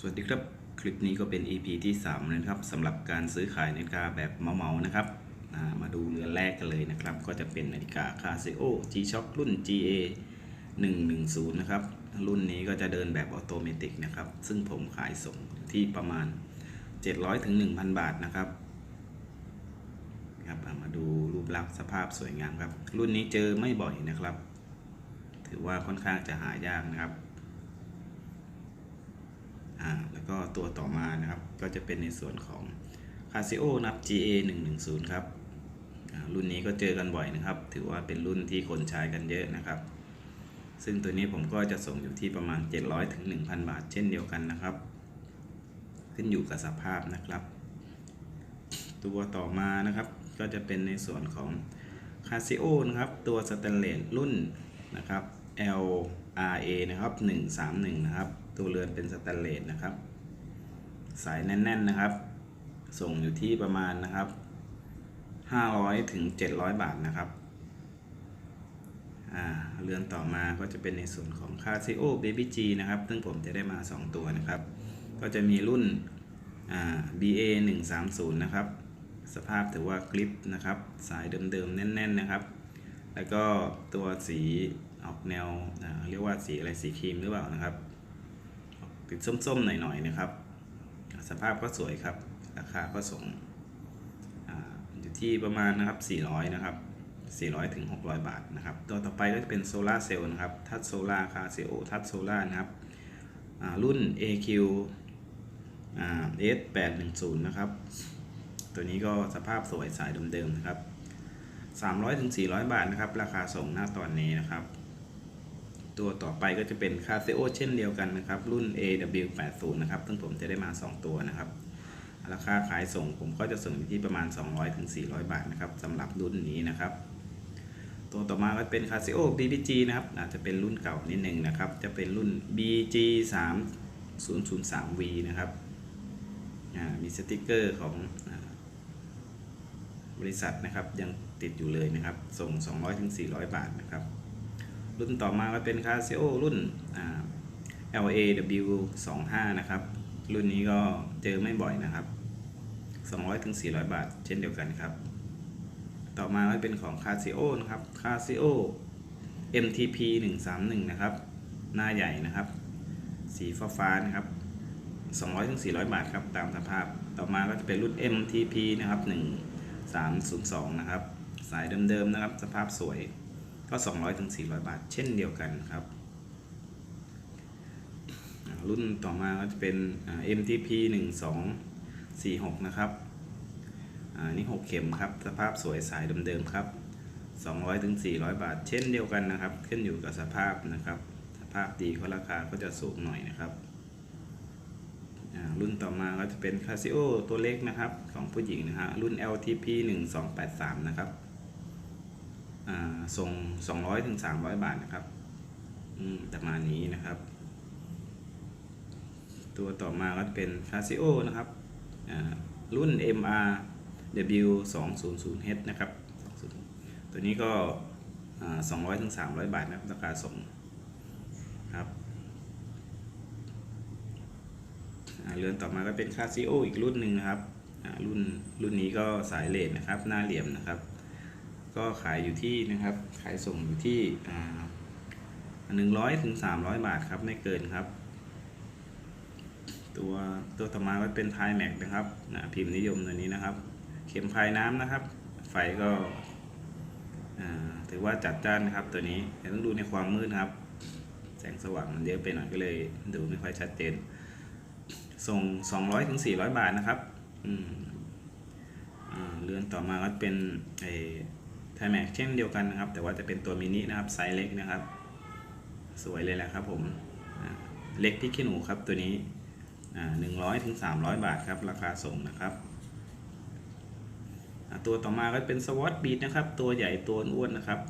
สวัสดีครับ คลิปนี้ก็เป็น EP ที่3นะครับสำหรับการซื้อขายนาฬิกาแบบเมาๆนะครับมาดูเรือนแรกกันเลยนะครับ ก็จะเป็นนาฬิกา Casio G-Shock รุ่น GA 110นะครับ รุ่นนี้ก็จะเดินแบบออโตเมติกนะครับ ซึ่งผมขายส่งที่ประมาณ 700ถึง1,000 บาทนะครับครับมาดูรูปลักษณ์สภาพสวยงามครับ รุ่นนี้เจอไม่บ่อยนะครับ ถือว่าค่อนข้างจะหายากนะครับ อ่าแล้ว ก็ตัวต่อมานะครับ ก็จะเป็นในส่วนของ Casio นับ GA 110ครับอ่ารุ่นนี้ก็เจอกันบ่อยนะครับ ถือว่าเป็นรุ่นที่คนใช้กันเยอะนะครับ ซึ่งตัวนี้ผมก็จะส่งอยู่ที่ประมาณ 700ถึง1,000 บาท เช่นเดียวกันนะครับ ขึ้นอยู่กับสภาพนะครับ ตัวต่อมานะครับก็จะเป็นในส่วนของ Casio นะครับ ตัวสแตนเลสรุ่นนะครับ LRA นะครับ 131 นะครับ ตัวเรือนเป็นสแตนเลสนะครับ สายแน่น ๆนะครับ ส่งอยู่ที่ประมาณนะครับ500ถึง700 บาทนะครับอ่าเรือนต่อมาก็จะเป็นในส่วนของ Casio Baby G นะครับ ซึ่งผมจะได้มา 2 ตัวนะครับ ก็จะมีรุ่นอ่า BA 130นะครับ สภาพถือว่ากริปนะครับ สายเดิมๆ แน่น ๆ นะครับ แล้วก็ตัวสีออกแนวเรียกว่าสีอะไรสีครีมหรือเปล่านะครับ ติดส้มๆ หน่อย ๆ นะครับ สภาพก็สวยครับ ราคาก็ส่งอยู่ที่ประมาณนะครับ 400 นะครับ 400 ถึง 600 บาทนะครับตัวต่อไปก็จะเป็นโซลาเซลล์นะครับ ทัชโซลาคาเซโอทัชโซลานะครับรุ่น AQ อ่า S810 นะครับ ตัวนี้ก็สภาพสวยสายเดิมๆนะครับ 300ถึง400 บาทนะครับ ราคาส่งหน้าตอนนี้นะครับ ตัวต่อไปก็จะเป็น Casio เช่นเดียวกันนะครับ รุ่น AW80 นะครับ ซึ่งผมจะได้มา 2 ตัวนะครับ ราคาขายส่งผมก็จะส่งอยู่ที่ประมาณ 200ถึง400 บาทนะครับสำหรับรุ่นนี้นะครับ ตัวต่อมาก็เป็น Casio BBG นะครับอาจจะเป็นรุ่นเก่านิดนึงนะครับ จะเป็นรุ่น BG 3 003V นะครับมีสติกเกอร์ของอบริษัทนะครับยังติดอยู่เลยนะครับ ส่ง 200ถึง400 บาทนะครับ รุ่นต่อมาก็เป็น Casio รุ่น LAW25 นะครับ รุ่นนี้ก็เจอไม่บ่อยนะครับ 200ถึง400 บาท เช่นเดียวกันครับ ต่อมาก็เป็นของ Casio นะครับ Casio MTP 131 นะครับ หน้าใหญ่นะครับ สีฟ้าฟ้านะครับ200ถึง400 บาทครับ ตามสภาพ ต่อมาก็จะเป็นรุ่น MTP นะครับ 1302 นะครับ สายเดิมๆนะครับ สภาพสวย ก็ 200ถึง400 บาท เช่นเดียวกันครับ รุ่นต่อมาก็จะเป็นอ่า MTP 1246 นะครับอ่านี่6เข็มครับ สภาพสวยสายเดิมๆครับ 200ถึง400 บาท เช่นเดียวกันนะครับ ขึ้นอยู่กับสภาพนะครับ สภาพดีก็ราคาก็จะสูงหน่อยนะครับรุ่นต่อมาก็จะเป็น Casio ตัวเล็กนะครับ ของผู้หญิงนะฮะรุ่น LTP 1283 นะครับ ส่ง 200ถึง300 บาทนะครับอประมาณนี้นะครับ ตัวต่อมาก็เป็น Casio นะครับรุ่น MR W 200 H นะครับ ตัวนี้ก็อ่า200ถึง300 บาทนะครับราคาส่งครับเรือนต่อมาก็เป็นคาซิโออีกรุ่นหนึ่งนะครับรุ่นรุ่นนี้ก็สายเลนนะครับ หน้าเหลี่ยมนะครับ ก็ขายอยู่ที่นะครับ ขายส่งอยู่ที่หนึ่งร้อยถึงสามร้อยบาทครับ ไม่เกินครับ ตัวตัวต่อมาก็เป็นไทแม็กนะครับพิมพ์นิยมตัวนี้นะครับ เข็มพายน้ำนะครับ ไฟก็อ่าถือว่าจัดจ้านนะครับตัวนี้แต่ต้องดูในความมืดครับ แสงสว่างมันเยอะไปหน่อยก็เลย ดูไม่ค่อยชัดเจน ส่ง 200ถึง400 บาทนะครับอืมเรือนต่อมาก็เป็น ไทแม็กเช่นเดียวกันนะครับ แต่ว่าจะเป็นตัวมินินะครับไซส์เล็กนะครับ สวยเลยแหละครับผมเล็กพริกขี้หนูครับตัวนี้อ่า100ถึง300บาทครับ ราคาส่งนะครับ ตัวต่อมาก็เป็นสวอตบีดนะครับ ตัวใหญ่ตัวอ้วนนะครับ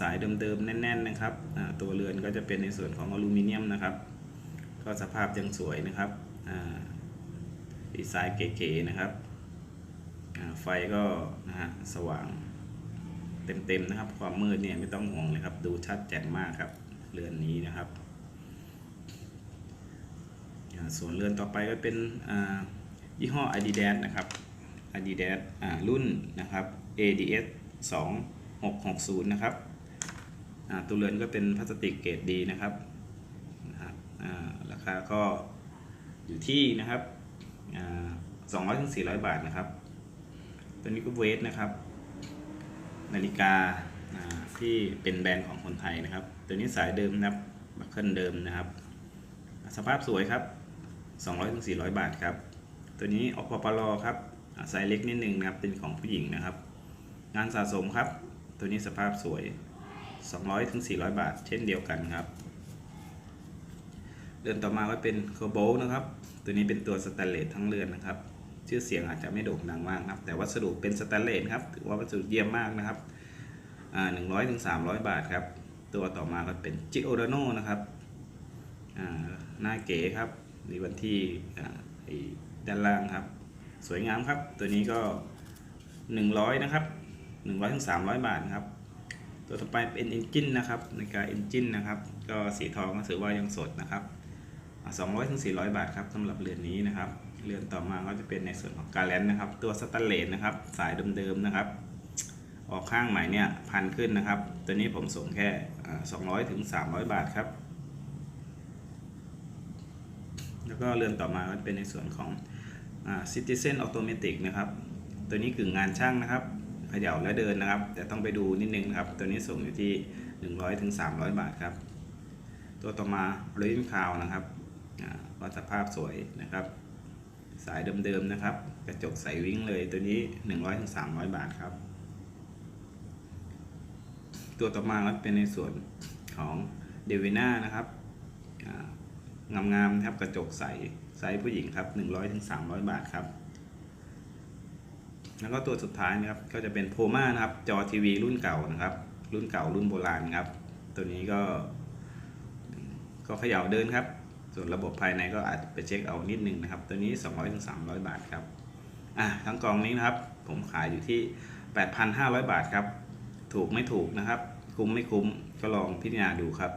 สายเดิมๆ แน่น ๆ นะครับ ตัวเรือนก็จะเป็นในส่วนของอลูมิเนียมนะครับ ก็สภาพยังสวยนะครับดีไซน์เก๋ๆนะครับ ไฟก็นะฮะสว่าง เต็มๆนะครับ ความมืดเนี่ยไม่ต้องห่วงเลยครับ ดูชัดแจ่มมากครับเรือนนี้นะครับ ส่วนเรือนต่อไปก็เป็นยี่ห้อ Adidas นะครับ Adidas รุ่นนะครับ ADS 2660 นะครับตัวเรือนก็เป็นพลาสติกเกรดดีนะครับราคาก็อยู่ที่นะครับอ่า200ถึง400 บาทนะครับ ตัวนี้ก็เวทนะครับ นาฬิกาที่เป็นแบรนด์ของคนไทยนะครับ ตัวนี้สายเดิมนะครับบัคเคิลเดิมนะครับ สภาพสวยครับ 200ถึง400 บาทครับ ตัวนี้ออกปปลครับอ่าไซส์เล็กนิดนึงนะครับ เป็นของผู้หญิงนะครับ งานสะสมครับ ตัวนี้สภาพสวย 200ถึง400 บาท เช่นเดียวกันครับเรือนต่อมาก็เป็นโคโบลนะครับ ตัวนี้เป็นตัวสแตนเลสทั้งเรือนนะครับ ชื่อเสียงอาจจะไม่โด่งดังมากครับ แต่วัสดุเป็นสแตนเลสครับ ถือว่าวัสดุเยี่ยมมากนะครับอ่า100ถึง300บาทครับ ตัวต่อมาก็เป็นจิโอ r โนนะครับอ่าหน้าเก๋ครับมีวันที่อ่าด้านล่างครับ สวยงามครับ ตัวนี้ก็ 100 นะครับ100ถึง300 บาทครับ ตัวต่อไปเป็นเอนจินนะครับในกาเอนจินนะครับ ก็สีทองก็ถือว่ายังสดนะครับอ่า200ถึง400 บาทครับสำหรับเรือนนี้นะครับ เรือนต่อมาก็จะเป็นในส่วนของการแลนนะครับ ตัวสแตนเลสนะครับ สายเดิมๆนะครับ ออกข้างใหม่เนี่ยพันขึ้นนะครับ ตัวนี้ผมส่งแค่สองร้อยถึงสามร้อยบาทครับ แล้วก็เรือนต่อมาก็เป็นในส่วนของซิติเซนออโตเมติกนะครับ ตัวนี้กึ่งงานช่างนะครับเขย่าและเดินนะครับ แต่ต้องไปดูนิดนึงนะครับ ตัวนี้ส่งอยู่ที่ 100ถึง300 บาทครับ ตัวต่อมาเรนคาวนะครับอ่าวัสภาพสวยนะครับ สายเดิมๆนะครับ กระจกใสวิ่งเลยตัวนี้ 100ถึง300 บาทครับ ตัวต่อมาก็เป็นในส่วนของเดวิน่านะครับงามๆนะครับกระจกใสไซส์ผู้หญิงครับ 100ถึง300 บาทครับ แล้วก็ตัวสุดท้ายนะครับก็จะเป็นโพม่านะครับ จอทีวีรุ่นเก่านะครับ รุ่นเก่ารุ่นโบราณครับ ตัวนี้ก็ ก็เขย่าเดินครับ ส่วนระบบภายในก็อาจจะไปเช็คเอานิดนึงนะครับ ตัวนี้ 200ถึง300 บาทครับอะทั้งกองนี้นะครับ ผมขายอยู่ที่ 8,500 บาทครับ ถูกไม่ถูกนะครับ คุ้มไม่คุ้มก็ลองพิจารณาดูครับ